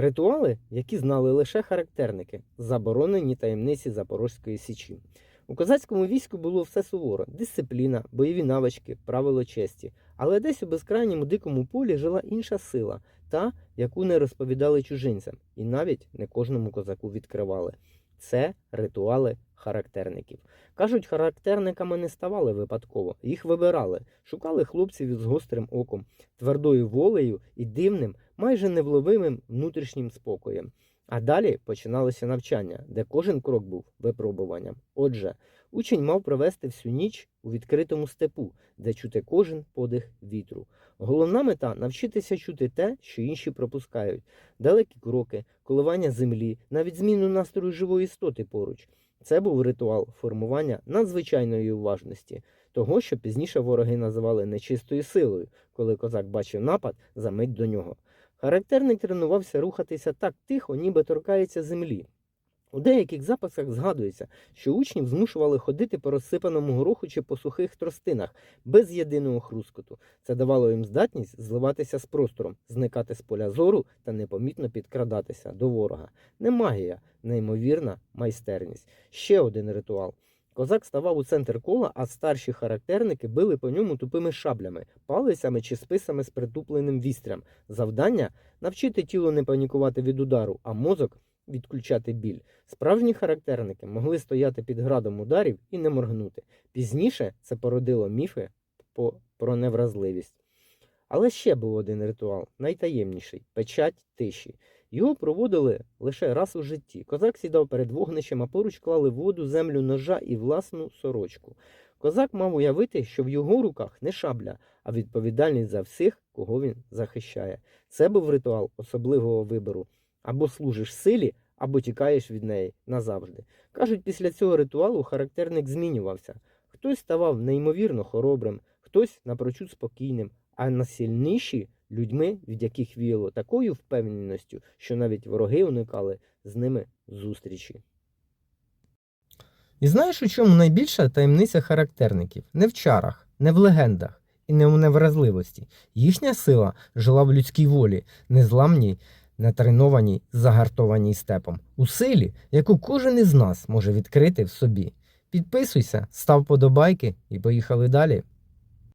Ритуали, які знали лише характерники, заборонені таємниці Запорозької січі. У козацькому війську було все суворо: дисципліна, бойові навички, правило честі. Але десь у безкрайньому дикому полі жила інша сила, та, яку не розповідали чужинцям, і навіть не кожному козаку відкривали. Це ритуали характерників. Кажуть, характерниками не ставали випадково, їх вибирали, шукали хлопців із гострим оком, твердою волею і дивним, майже невловимим внутрішнім спокоєм. А далі починалося навчання, де кожен крок був випробуванням. Отже, учень мав провести всю ніч у відкритому степу, де чути кожен подих вітру. Головна мета навчитися чути те, що інші пропускають, далекі кроки, коливання землі, навіть зміну настрою живої істоти поруч. Це був ритуал формування надзвичайної уважності, того, що пізніше вороги називали нечистою силою, коли козак бачив напад за мить до нього. Характерник тренувався рухатися так тихо, ніби торкається землі. У деяких записах згадується, що учнів змушували ходити по розсипаному гороху чи по сухих тростинах без єдиного хрускоту. Це давало їм здатність зливатися з простором, зникати з поля зору та непомітно підкрадатися до ворога. Не магія, неймовірна майстерність. Ще один ритуал. Козак ставав у центр кола, а старші характерники били по ньому тупими шаблями, палицями чи списами з притупленим вістрям. Завдання навчити тіло не панікувати від удару, а мозок відключати біль. Справжні характерники могли стояти під градом ударів і не моргнути. Пізніше це породило міфи про невразливість. Але ще був один ритуал, найтаємніший печать тиші. Його проводили лише раз у житті. Козак сідав перед вогнищем, а поруч клали воду, землю, ножа і власну сорочку. Козак мав уявити, що в його руках не шабля, а відповідальність за всіх, кого він захищає. Це був ритуал особливого вибору. Або служиш силі, або тікаєш від неї назавжди. Кажуть, після цього ритуалу характерник змінювався. Хтось ставав неймовірно хоробрим, хтось напрочуд спокійним, а найсильніші людьми, від яких віяло такою впевненістю, що навіть вороги уникали з ними зустрічі. І знаєш, у чому найбільша таємниця характерників? Не в чарах, не в легендах і не в невразливості. Їхня сила жила в людській волі, незламній, натренованій, загартованій степом, у силі, яку кожен із нас може відкрити в собі. Підписуйся, став подобайки і поїхали далі.